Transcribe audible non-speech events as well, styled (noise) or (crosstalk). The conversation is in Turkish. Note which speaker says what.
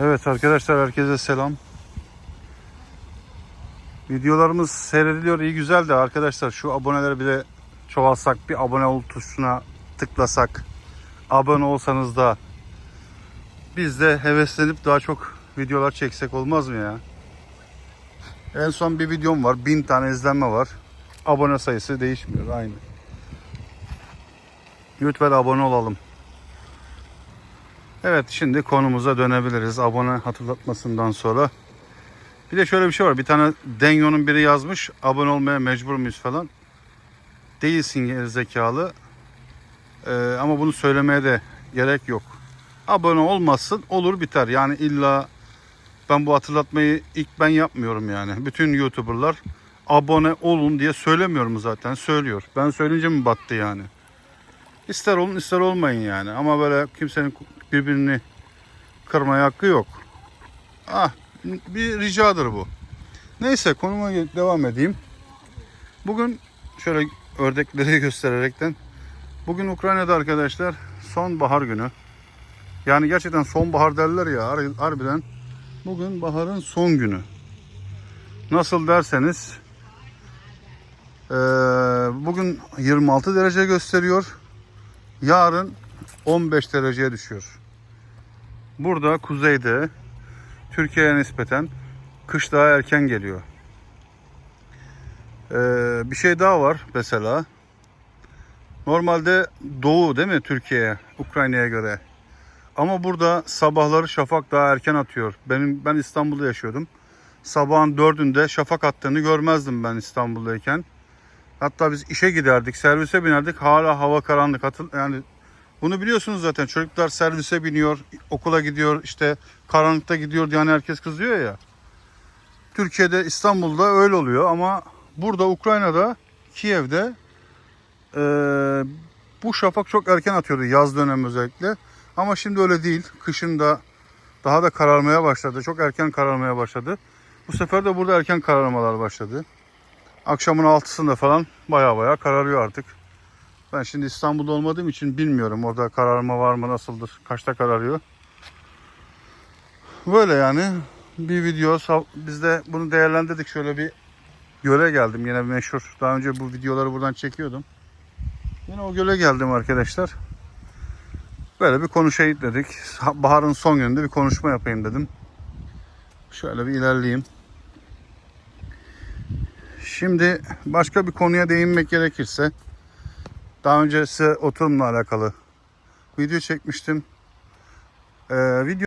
Speaker 1: Evet arkadaşlar herkese selam. Videolarımız seyrediliyor iyi güzel de arkadaşlar şu aboneleri bir de çoğalsak bir abone ol tuşuna tıklasak abone olsanız da biz de heveslenip daha çok videolar çeksek olmaz mı ya? En son bir videom var. Bin tane izlenme var. Abone sayısı değişmiyor aynı. Lütfen abone olalım. Evet şimdi konumuza dönebiliriz abone hatırlatmasından sonra. Bir de şöyle bir şey var. Bir tane Denyo'nun biri yazmış. Abone olmaya mecbur muyuz falan. Değilsin zekalı. Ee, ama bunu söylemeye de gerek yok. Abone olmazsın olur biter. Yani illa ben bu hatırlatmayı ilk ben yapmıyorum yani. Bütün YouTuber'lar abone olun diye söylemiyorum zaten. Söylüyor. Ben söyleyince mi battı yani? İster olun ister olmayın yani. Ama böyle kimsenin birbirini kırmaya hakkı yok. Ah bir ricadır bu. Neyse konuma devam edeyim. Bugün şöyle ördekleri (laughs) göstererekten bugün Ukrayna'da arkadaşlar sonbahar günü. Yani gerçekten sonbahar derler ya har- harbiden bugün baharın son günü. Nasıl derseniz bugün 26 derece gösteriyor. Yarın 15 dereceye düşüyor. Burada kuzeyde Türkiye'ye nispeten kış daha erken geliyor. Ee, bir şey daha var mesela. Normalde doğu değil mi Türkiye'ye, Ukrayna'ya göre. Ama burada sabahları şafak daha erken atıyor. Benim ben İstanbul'da yaşıyordum. Sabahın dördünde şafak attığını görmezdim ben İstanbul'dayken. Hatta biz işe giderdik, servise binerdik. Hala hava karanlık. Yani bunu biliyorsunuz zaten. Çocuklar servise biniyor, okula gidiyor, işte karanlıkta gidiyor diye hani herkes kızıyor ya. Türkiye'de, İstanbul'da öyle oluyor ama burada Ukrayna'da, Kiev'de eee, bu şafak çok erken atıyordu yaz dönemi özellikle. Ama şimdi öyle değil. Kışın da daha da kararmaya başladı. Çok erken kararmaya başladı. Bu sefer de burada erken kararmalar başladı. Akşamın altısında falan baya baya kararıyor artık. Ben şimdi İstanbul'da olmadığım için bilmiyorum orada kararma var mı nasıldır, kaçta kararıyor. Böyle yani bir video biz de bunu değerlendirdik şöyle bir göle geldim yine bir meşhur. Daha önce bu videoları buradan çekiyordum. Yine o göle geldim arkadaşlar. Böyle bir konuşayım dedik. Baharın son gününde bir konuşma yapayım dedim. Şöyle bir ilerleyeyim. Şimdi başka bir konuya değinmek gerekirse daha önce oturumla alakalı video çekmiştim. Ee, video